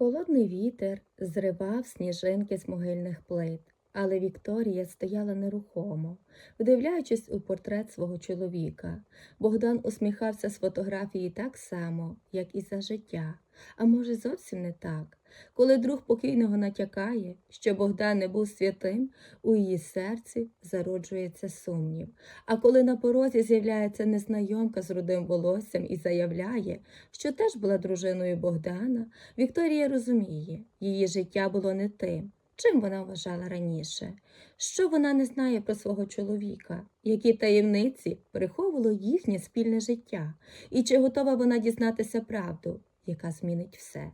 Холодний вітер зривав сніжинки з могильних плит, але Вікторія стояла нерухомо, вдивляючись у портрет свого чоловіка. Богдан усміхався з фотографії так само, як і за життя, а може, зовсім не так. Коли друг покійного натякає, що Богдан не був святим, у її серці зароджується сумнів. А коли на порозі з'являється незнайомка з рудим волоссям і заявляє, що теж була дружиною Богдана, Вікторія розуміє, її життя було не тим, чим вона вважала раніше. Що вона не знає про свого чоловіка, які таємниці приховувало їхнє спільне життя, і чи готова вона дізнатися правду, яка змінить все.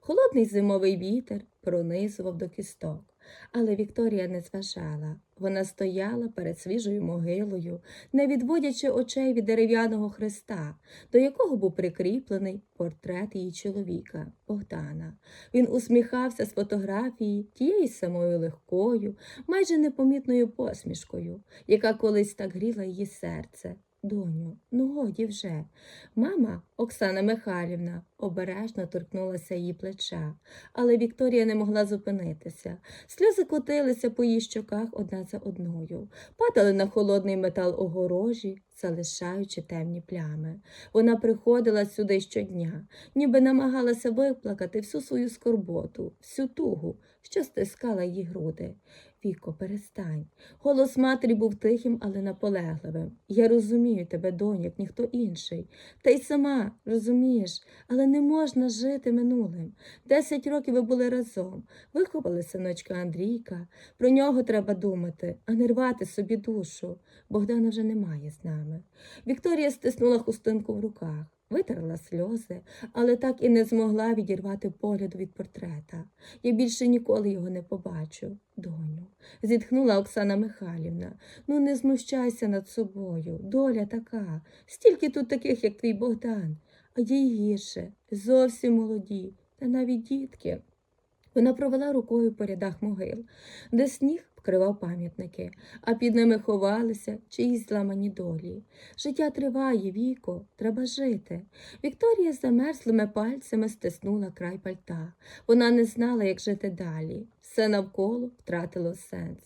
Холодний зимовий вітер пронизував до кісток, але Вікторія не зважала. Вона стояла перед свіжою могилою, не відводячи очей від дерев'яного хреста, до якого був прикріплений портрет її чоловіка Богдана. Він усміхався з фотографії тією самою легкою, майже непомітною посмішкою, яка колись так гріла її серце. Доню, ну годі вже. Мама, Оксана Михайлівна, обережно торкнулася її плеча, але Вікторія не могла зупинитися. Сльози котилися по її щоках одна за одною, падали на холодний метал огорожі, залишаючи темні плями. Вона приходила сюди щодня, ніби намагалася виплакати всю свою скорботу, всю тугу, що стискала її груди. Віко, перестань. Голос матері був тихим, але наполегливим. Я розумію тебе, донь, як ніхто інший. Та й сама розумієш, але не можна жити минулим. Десять років ви були разом. Виховали синочка Андрійка. Про нього треба думати, а не рвати собі душу. Богдана вже немає з нами. Вікторія стиснула хустинку в руках. Витерла сльози, але так і не змогла відірвати погляду від портрета. Я більше ніколи його не побачу, доню. Зітхнула Оксана Михайлівна. Ну не знущайся над собою. Доля така. Стільки тут таких, як твій Богдан, а їй гірше, зовсім молоді, та навіть дітки. Вона провела рукою по рядах могил, де сніг вкривав пам'ятники, а під ними ховалися чиїсь зламані долі. Життя триває, віко, треба жити. Вікторія замерзлими пальцями стиснула край пальта. Вона не знала, як жити далі. Все навколо втратило сенс.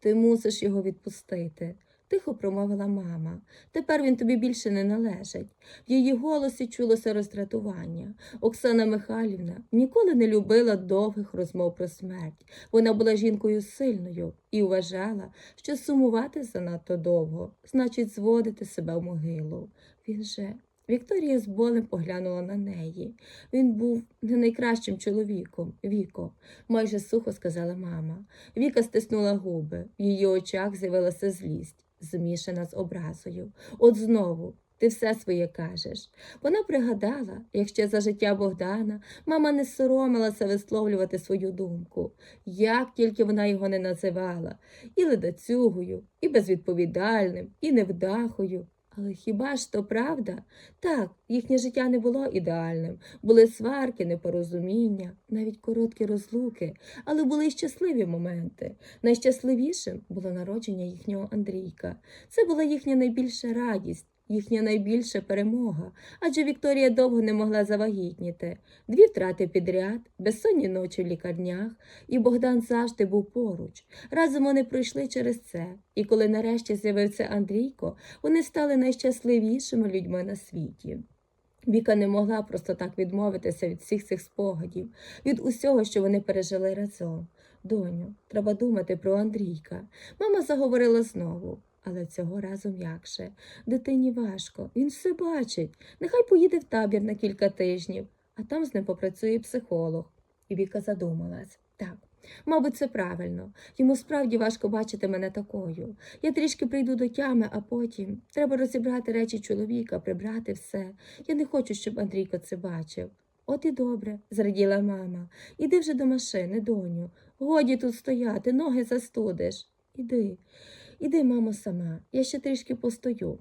Ти мусиш його відпустити. Тихо промовила мама. Тепер він тобі більше не належить. В її голосі чулося роздратування. Оксана Михайлівна ніколи не любила довгих розмов про смерть. Вона була жінкою сильною і вважала, що сумувати занадто довго, значить, зводити себе в могилу. Він же. Вікторія з болем поглянула на неї. Він був не найкращим чоловіком, Віко, майже сухо сказала мама. Віка стиснула губи, в її очах з'явилася злість, змішана з образою. От знову. Ти все своє кажеш. Вона пригадала, як ще за життя Богдана мама не соромилася висловлювати свою думку, як тільки вона його не називала, і ледацюгою, і безвідповідальним, і невдахою. Але хіба ж то правда? Так, їхнє життя не було ідеальним. Були сварки, непорозуміння, навіть короткі розлуки, але були й щасливі моменти. Найщасливішим було народження їхнього Андрійка. Це була їхня найбільша радість. Їхня найбільша перемога, адже Вікторія довго не могла завагітніти. Дві втрати підряд, безсонні ночі в лікарнях, і Богдан завжди був поруч. Разом вони пройшли через це, і коли нарешті з'явився Андрійко, вони стали найщасливішими людьми на світі. Віка не могла просто так відмовитися від всіх цих спогадів, від усього, що вони пережили разом. Доню, треба думати про Андрійка. Мама заговорила знову. Але цього разу м'якше. Дитині важко, він все бачить. Нехай поїде в табір на кілька тижнів, а там з ним попрацює психолог. І Віка задумалась. Так, мабуть, це правильно. Йому справді важко бачити мене такою. Я трішки прийду до тями, а потім треба розібрати речі чоловіка, прибрати все. Я не хочу, щоб Андрійко це бачив. От і добре, зраділа мама. Іди вже до машини, доню. Годі тут стояти, ноги застудиш. Іди. Іди, мамо, сама, я ще трішки постою.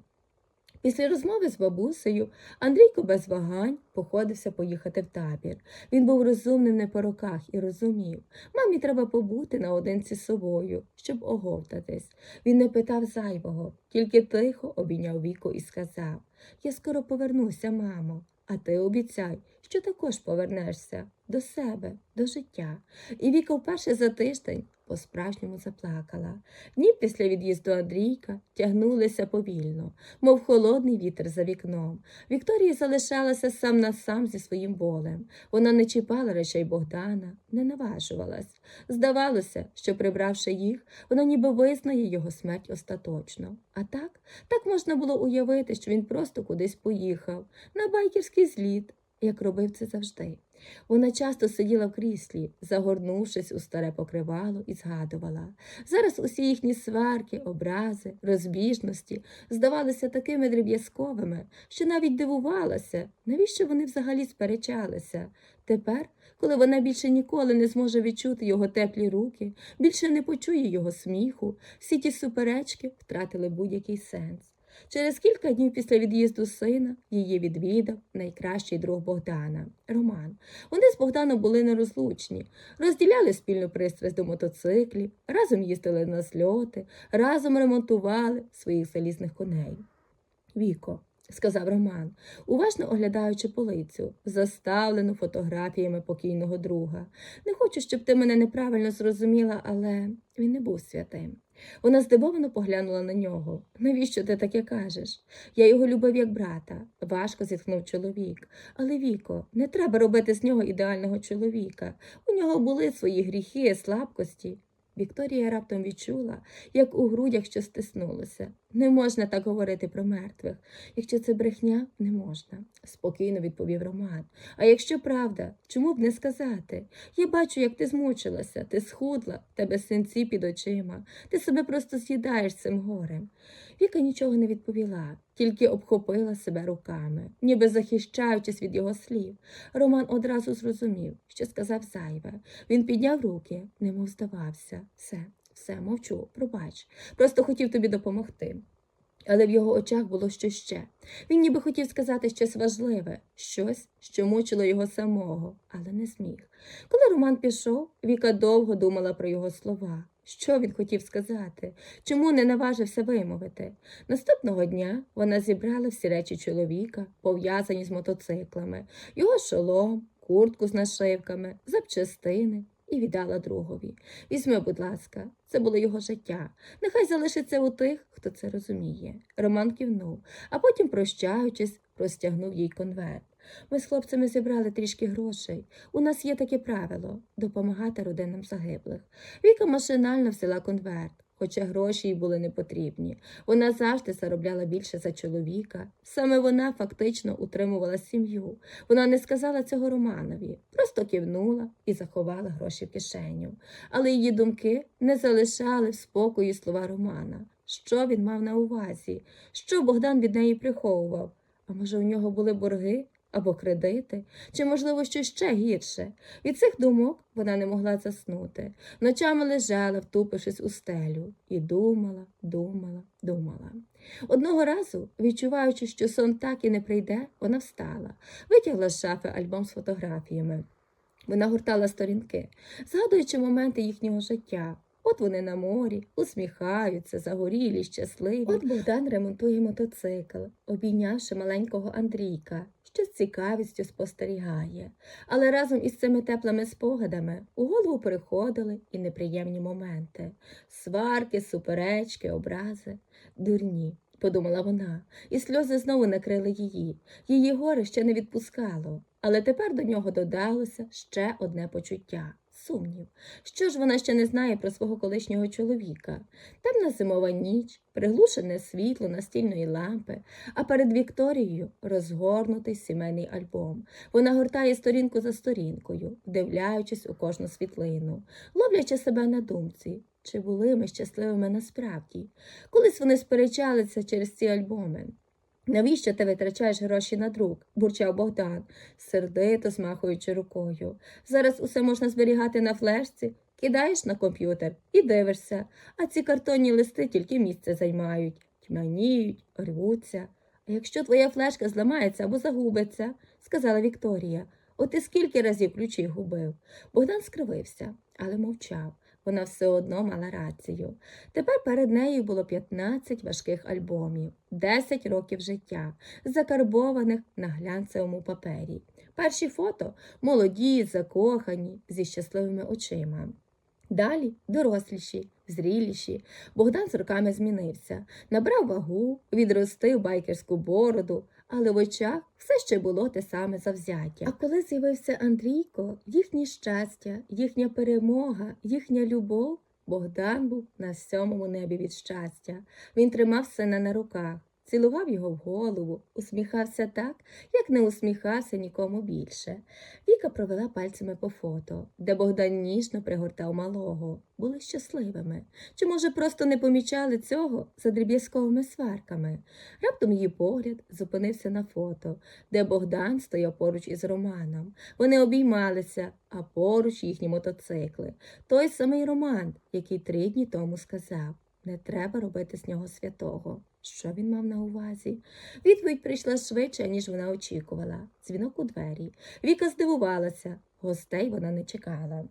Після розмови з бабусею Андрійко без вагань походився поїхати в табір. Він був розумним не по роках і розумів, мамі треба побути наодинці з собою, щоб оговтатись. Він не питав зайвого, тільки тихо обійняв віку і сказав Я скоро повернуся, мамо, а ти обіцяй, що також повернешся до себе, до життя. І Віка вперше за тиждень по-справжньому заплакала. Дні після від'їзду Андрійка тягнулися повільно, мов холодний вітер за вікном. Вікторія залишалася сам на сам зі своїм болем. Вона не чіпала речей Богдана, не наважувалась. Здавалося, що, прибравши їх, вона ніби визнає його смерть остаточно. А так, так можна було уявити, що він просто кудись поїхав, на байкерський зліт, як робив це завжди. Вона часто сиділа в кріслі, загорнувшись у старе покривало, і згадувала. Зараз усі їхні сварки, образи, розбіжності здавалися такими дріб'язковими, що навіть дивувалася, навіщо вони взагалі сперечалися. Тепер, коли вона більше ніколи не зможе відчути його теплі руки, більше не почує його сміху, всі ті суперечки втратили будь-який сенс. Через кілька днів після від'їзду сина її відвідав найкращий друг Богдана Роман. Вони з Богданом були нерозлучні, розділяли спільну пристрасть до мотоциклів, разом їздили на зльоти, разом ремонтували своїх залізних коней. Віко, сказав Роман, уважно оглядаючи полицю, заставлену фотографіями покійного друга. Не хочу, щоб ти мене неправильно зрозуміла, але він не був святим. Вона здивовано поглянула на нього. Навіщо ти таке кажеш? Я його любив як брата, важко зітхнув чоловік. Але Віко, не треба робити з нього ідеального чоловіка. У нього були свої гріхи, слабкості. Вікторія раптом відчула, як у грудях що стиснулося. Не можна так говорити про мертвих. Якщо це брехня, не можна, спокійно відповів Роман. А якщо правда, чому б не сказати? Я бачу, як ти змучилася, ти схудла, тебе синці під очима, ти себе просто з'їдаєш цим горем. Віка нічого не відповіла, тільки обхопила себе руками, ніби захищаючись від його слів. Роман одразу зрозумів, що сказав зайве. Він підняв руки, немов здавався. Все, все, мовчу, пробач. Просто хотів тобі допомогти. Але в його очах було щось ще. Він ніби хотів сказати щось важливе, щось, що мучило його самого, але не зміг. Коли Роман пішов, Віка довго думала про його слова. Що він хотів сказати? Чому не наважився вимовити? Наступного дня вона зібрала всі речі чоловіка, пов'язані з мотоциклами, його шолом, куртку з нашивками, запчастини і віддала другові. Візьми, будь ласка, це було його життя. Нехай залишиться у тих, хто це розуміє. Роман кивнув, а потім, прощаючись, простягнув їй конверт. Ми з хлопцями зібрали трішки грошей. У нас є таке правило допомагати родинам загиблих. Віка машинально взяла конверт, хоча гроші їй були не потрібні. Вона завжди заробляла більше за чоловіка. Саме вона фактично утримувала сім'ю. Вона не сказала цього Романові, просто кивнула і заховала гроші в кишеню. Але її думки не залишали в спокої слова Романа. Що він мав на увазі? Що Богдан від неї приховував? А може, у нього були борги? Або кредити, чи, можливо, щось ще гірше. Від цих думок вона не могла заснути. Ночами лежала, втупившись у стелю, і думала, думала, думала. Одного разу, відчуваючи, що сон так і не прийде, вона встала, витягла з шафи альбом з фотографіями. Вона гуртала сторінки, згадуючи моменти їхнього життя. От вони на морі, усміхаються, загорілі, щасливі. От Богдан ремонтує мотоцикл, обійнявши маленького Андрійка, що з цікавістю спостерігає. Але разом із цими теплими спогадами у голову приходили і неприємні моменти сварки, суперечки, образи, дурні. Подумала вона, і сльози знову накрили її. Її горе ще не відпускало, але тепер до нього додалося ще одне почуття сумнів. Що ж вона ще не знає про свого колишнього чоловіка? Темна зимова ніч, приглушене світло настільної лампи, а перед Вікторією розгорнутий сімейний альбом. Вона гортає сторінку за сторінкою, вдивляючись у кожну світлину, ловлячи себе на думці. Чи були ми щасливими насправді? Колись вони сперечалися через ці альбоми. Навіщо ти витрачаєш гроші на друк? бурчав Богдан, сердито змахуючи рукою. Зараз усе можна зберігати на флешці, кидаєш на комп'ютер і дивишся, а ці картонні листи тільки місце займають, тьмяніють, рвуться. А якщо твоя флешка зламається або загубиться, сказала Вікторія, от ти скільки разів ключі губив? Богдан скривився, але мовчав. Вона все одно мала рацію. Тепер перед нею було 15 важких альбомів, 10 років життя, закарбованих на глянцевому папері. Перші фото молоді, закохані, зі щасливими очима. Далі доросліші, зріліші. Богдан з роками змінився, набрав вагу, відростив байкерську бороду, але в очах все ще було те саме завзяття. А коли з'явився Андрійко, їхнє щастя, їхня перемога, їхня любов, Богдан був на сьомому небі від щастя. Він тримав сина на руках, цілував його в голову, усміхався так, як не усміхався нікому більше. Віка провела пальцями по фото, де Богдан ніжно пригортав малого. Були щасливими. Чи, може, просто не помічали цього за дріб'язковими сварками? Раптом її погляд зупинився на фото, де Богдан стояв поруч із Романом. Вони обіймалися, а поруч їхні мотоцикли. Той самий Роман, який три дні тому сказав. Не треба робити з нього святого. Що він мав на увазі? Відповідь прийшла швидше, ніж вона очікувала. Дзвінок у двері. Віка здивувалася. Гостей вона не чекала.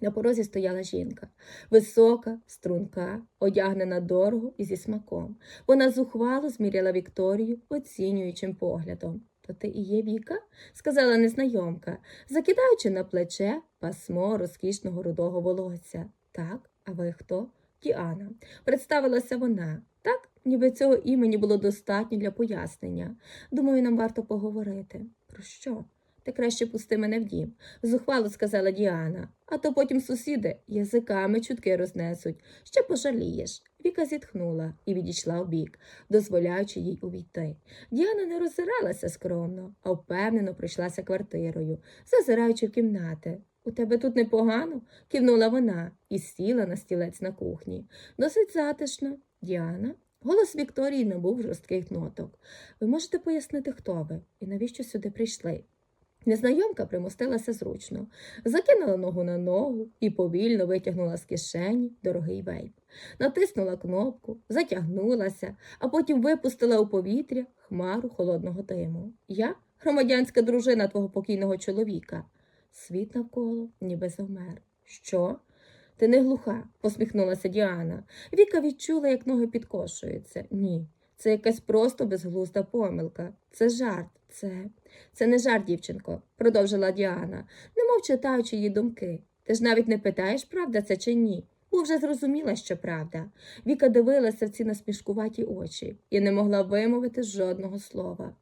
На порозі стояла жінка, висока, струнка, одягнена дорого і зі смаком. Вона зухвало зміряла Вікторію оцінюючим поглядом. То ти і є Віка? сказала незнайомка, закидаючи на плече пасмо розкішного рудого волосся. Так, а ви хто? Діана. Представилася вона. Так, ніби цього імені було достатньо для пояснення. Думаю, нам варто поговорити. Про що? Ти краще пусти мене в дім, зухвало сказала Діана, а то потім сусіди язиками чутки рознесуть. Ще пожалієш. Віка зітхнула і відійшла вбік, дозволяючи їй увійти. Діана не роззиралася скромно, а впевнено пройшлася квартирою, зазираючи в кімнати. У тебе тут непогано? кивнула вона і сіла на стілець на кухні. Досить затишно. Діана. Голос Вікторії набув жорстких ноток. Ви можете пояснити, хто ви і навіщо сюди прийшли? Незнайомка примостилася зручно, закинула ногу на ногу і повільно витягнула з кишені дорогий вейп. Натиснула кнопку, затягнулася, а потім випустила у повітря хмару холодного диму. Я громадянська дружина твого покійного чоловіка. Світ навколо ніби завмер. Що? Ти не глуха, посміхнулася Діана. Віка відчула, як ноги підкошуються. Ні, це якась просто безглузда помилка. Це жарт, це. Це не жарт, дівчинко, продовжила Діана, немов читаючи її думки. Ти ж навіть не питаєш, правда це чи ні? Бо вже зрозуміла, що правда. Віка дивилася в ці насмішкуваті очі і не могла вимовити жодного слова.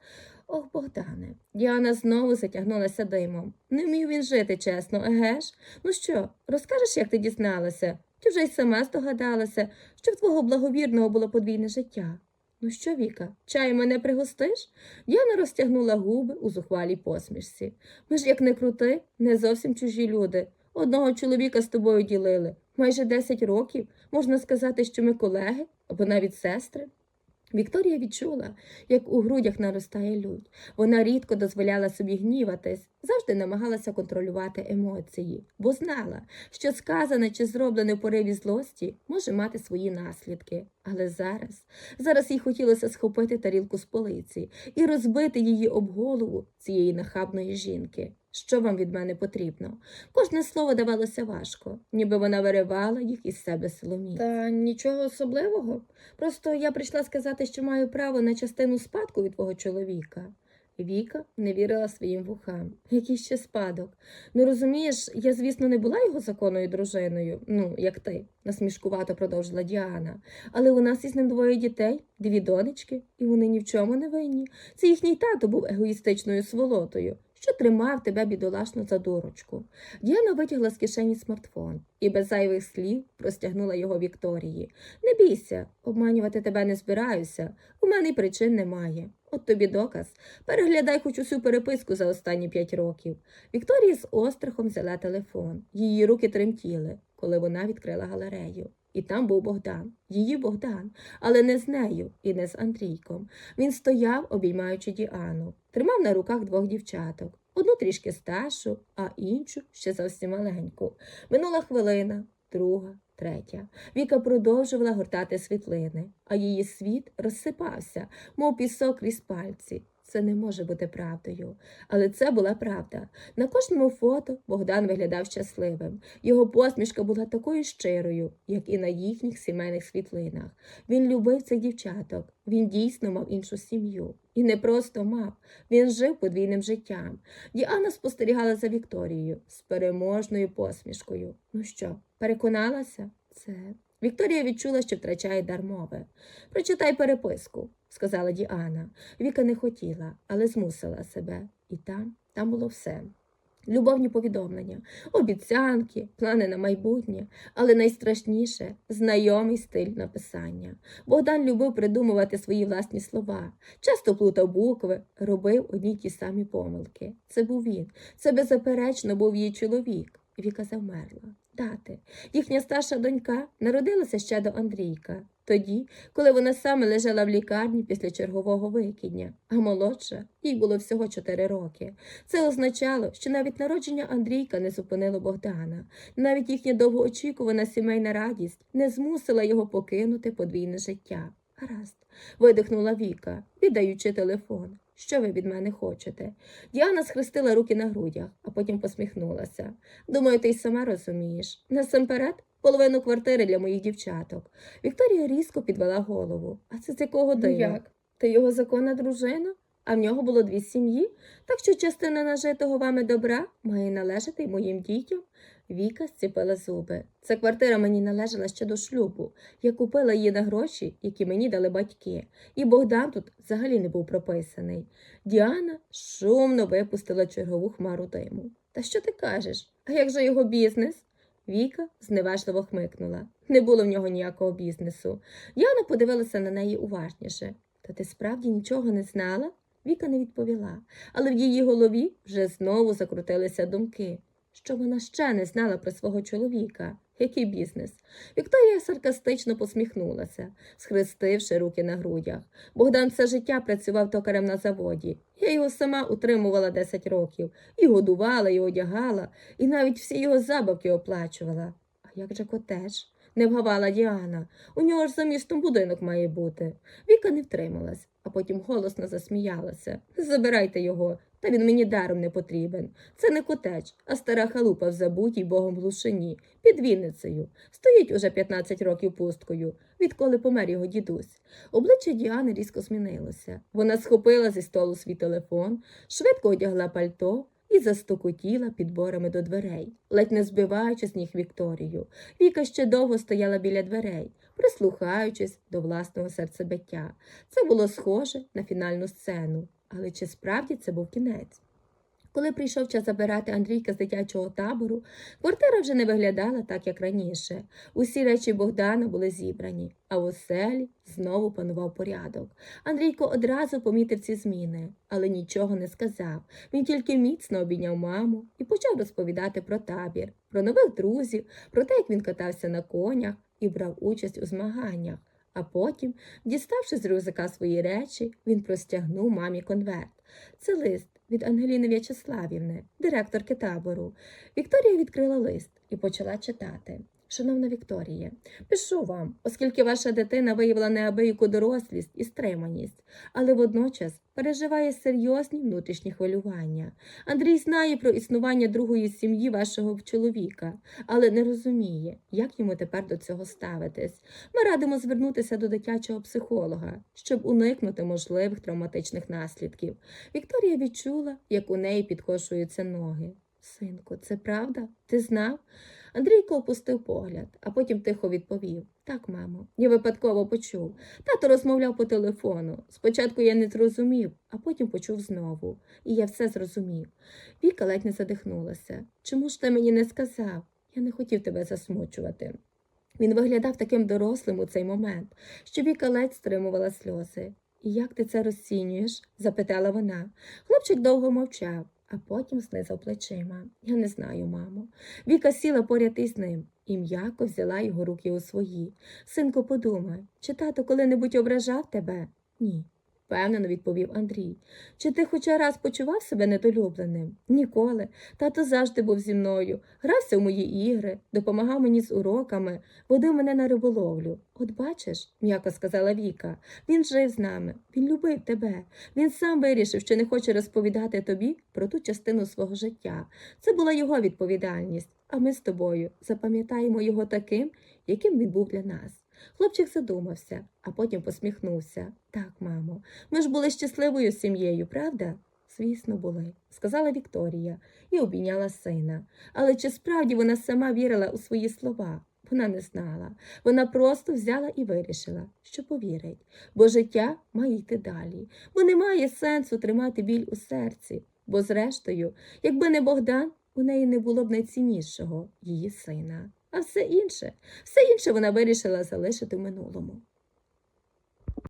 Ох, Богдане, Діана знову затягнулася димом. Не вмів він жити, чесно, еге ж? Ну що, розкажеш, як ти дізналася? Ти вже й сама здогадалася, що в твого благовірного було подвійне життя. Ну що, Віка, чаю мене пригостиш? Діана розтягнула губи у зухвалій посмішці. Ми ж, як не крути, не зовсім чужі люди. Одного чоловіка з тобою ділили. Майже десять років. Можна сказати, що ми колеги або навіть сестри. Вікторія відчула, як у грудях наростає лють. Вона рідко дозволяла собі гніватись, завжди намагалася контролювати емоції, бо знала, що сказане чи зроблене в пориві злості може мати свої наслідки. Але зараз, зараз їй хотілося схопити тарілку з полиці і розбити її об голову цієї нахабної жінки. Що вам від мене потрібно? Кожне слово давалося важко, ніби вона виривала їх із себе силоміць. Та нічого особливого. Просто я прийшла сказати, що маю право на частину спадку від твого чоловіка. Віка не вірила своїм вухам. Який ще спадок? Ну розумієш, я, звісно, не була його законною дружиною, ну, як ти, насмішкувато продовжила Діана. Але у нас із ним двоє дітей, дві донечки, і вони ні в чому не винні. Це їхній тато був егоїстичною сволотою, що тримав тебе бідолашну за дурочку. Діана витягла з кишені смартфон і без зайвих слів простягнула його Вікторії. Не бійся, обманювати тебе не збираюся. У мене й причин немає. От тобі доказ. Переглядай хоч усю переписку за останні п'ять років. Вікторія з острахом взяла телефон. Її руки тремтіли, коли вона відкрила галерею. І там був Богдан, її Богдан, але не з нею і не з Андрійком. Він стояв, обіймаючи Діану, тримав на руках двох дівчаток. Одну трішки старшу, а іншу ще зовсім маленьку. Минула хвилина, друга, третя. Віка продовжувала гортати світлини, а її світ розсипався, мов пісок крізь пальці. Це не може бути правдою. Але це була правда. На кожному фото Богдан виглядав щасливим. Його посмішка була такою щирою, як і на їхніх сімейних світлинах. Він любив цих дівчаток. Він дійсно мав іншу сім'ю. І не просто мав, він жив подвійним життям. Діана спостерігала за Вікторією з переможною посмішкою. Ну що, переконалася? Це. Вікторія відчула, що втрачає дар мови. Прочитай переписку, сказала Діана. Віка не хотіла, але змусила себе. І там, там було все. Любовні повідомлення, обіцянки, плани на майбутнє, але найстрашніше знайомий стиль написання. Богдан любив придумувати свої власні слова, часто плутав букви, робив одні й ті самі помилки. Це був він, це беззаперечно був її чоловік. Віка завмерла. Дати. Їхня старша донька народилася ще до Андрійка, тоді, коли вона саме лежала в лікарні після чергового викидня, а молодша їй було всього чотири роки. Це означало, що навіть народження Андрійка не зупинило Богдана, навіть їхня довгоочікувана сімейна радість не змусила його покинути подвійне життя. Гаразд, видихнула Віка, віддаючи телефон. Що ви від мене хочете? Діана схрестила руки на грудях, а потім посміхнулася. Думаю, ти й сама розумієш. Насамперед, половину квартири для моїх дівчаток. Вікторія різко підвела голову. А це з якого Ну, дива? як? Ти його законна дружина? А в нього було дві сім'ї, так що частина нажитого вами добра має належати й моїм дітям. Віка зціпила зуби. Ця квартира мені належала ще до шлюбу. Я купила її на гроші, які мені дали батьки, і Богдан тут взагалі не був прописаний. Діана шумно випустила чергову хмару диму. Та що ти кажеш? А як же його бізнес? Віка зневажливо хмикнула. Не було в нього ніякого бізнесу. Діана подивилася на неї уважніше. Та ти справді нічого не знала? Віка не відповіла, але в її голові вже знову закрутилися думки, що вона ще не знала про свого чоловіка. Який бізнес? Вікторія саркастично посміхнулася, схрестивши руки на грудях. Богдан все життя працював токарем на заводі. Я його сама утримувала 10 років, і годувала, і одягала, і навіть всі його забавки оплачувала. А як же котеж? Не вгавала Діана. У нього ж за містом будинок має бути. Віка не втрималась, а потім голосно засміялася. Забирайте його, та він мені даром не потрібен. Це не котеч, а стара халупа в забутій богом глушині, під Вінницею. Стоїть уже 15 років пусткою, відколи помер його дідусь. Обличчя Діани різко змінилося. Вона схопила зі столу свій телефон, швидко одягла пальто і застукотіла підборами до дверей, ледь не збиваючи з ніг Вікторію. Віка ще довго стояла біля дверей, прислухаючись до власного серцебиття. Це було схоже на фінальну сцену. Але чи справді це був кінець? Коли прийшов час забирати Андрійка з дитячого табору, квартира вже не виглядала так, як раніше. Усі речі Богдана були зібрані, а в оселі знову панував порядок. Андрійко одразу помітив ці зміни, але нічого не сказав. Він тільки міцно обійняв маму і почав розповідати про табір, про нових друзів, про те, як він катався на конях і брав участь у змаганнях. А потім, діставши з рюкзака свої речі, він простягнув мамі конверт. Це лист від Ангеліни В'ячеславівни, директорки табору. Вікторія відкрила лист і почала читати. Шановна Вікторія, пишу вам, оскільки ваша дитина виявила неабияку дорослість і стриманість, але водночас переживає серйозні внутрішні хвилювання. Андрій знає про існування другої сім'ї вашого чоловіка, але не розуміє, як йому тепер до цього ставитись. Ми радимо звернутися до дитячого психолога, щоб уникнути можливих травматичних наслідків. Вікторія відчула, як у неї підкошуються ноги. Синку, це правда? Ти знав? Андрійко опустив погляд, а потім тихо відповів Так, мамо, я випадково почув. Тато розмовляв по телефону. Спочатку я не зрозумів, а потім почув знову. І я все зрозумів. Віка ледь не задихнулася. Чому ж ти мені не сказав? Я не хотів тебе засмучувати. Він виглядав таким дорослим у цей момент, що Віка ледь стримувала сльози. І як ти це розцінюєш? запитала вона. Хлопчик довго мовчав, а потім знизав плечима. Я не знаю, мамо. Віка сіла поряд із ним і м'яко взяла його руки у свої. Синку, подумай, чи тато коли-небудь ображав тебе? Ні. Впевнено відповів Андрій. Чи ти хоча раз почував себе недолюбленим? Ніколи. Тато завжди був зі мною, грався в мої ігри, допомагав мені з уроками, водив мене на риболовлю. От бачиш, м'яко сказала Віка, він жив з нами, він любив тебе. Він сам вирішив, що не хоче розповідати тобі про ту частину свого життя. Це була його відповідальність, а ми з тобою запам'ятаємо його таким, яким він був для нас. Хлопчик задумався, а потім посміхнувся. Так, мамо, ми ж були щасливою сім'єю, правда? Звісно, були, сказала Вікторія і обійняла сина. Але чи справді вона сама вірила у свої слова? Вона не знала. Вона просто взяла і вирішила, що повірить, бо життя має йти далі, бо немає сенсу тримати біль у серці. Бо, зрештою, якби не Богдан, у неї не було б найціннішого її сина. А все інше, все інше вона вирішила залишити в минулому.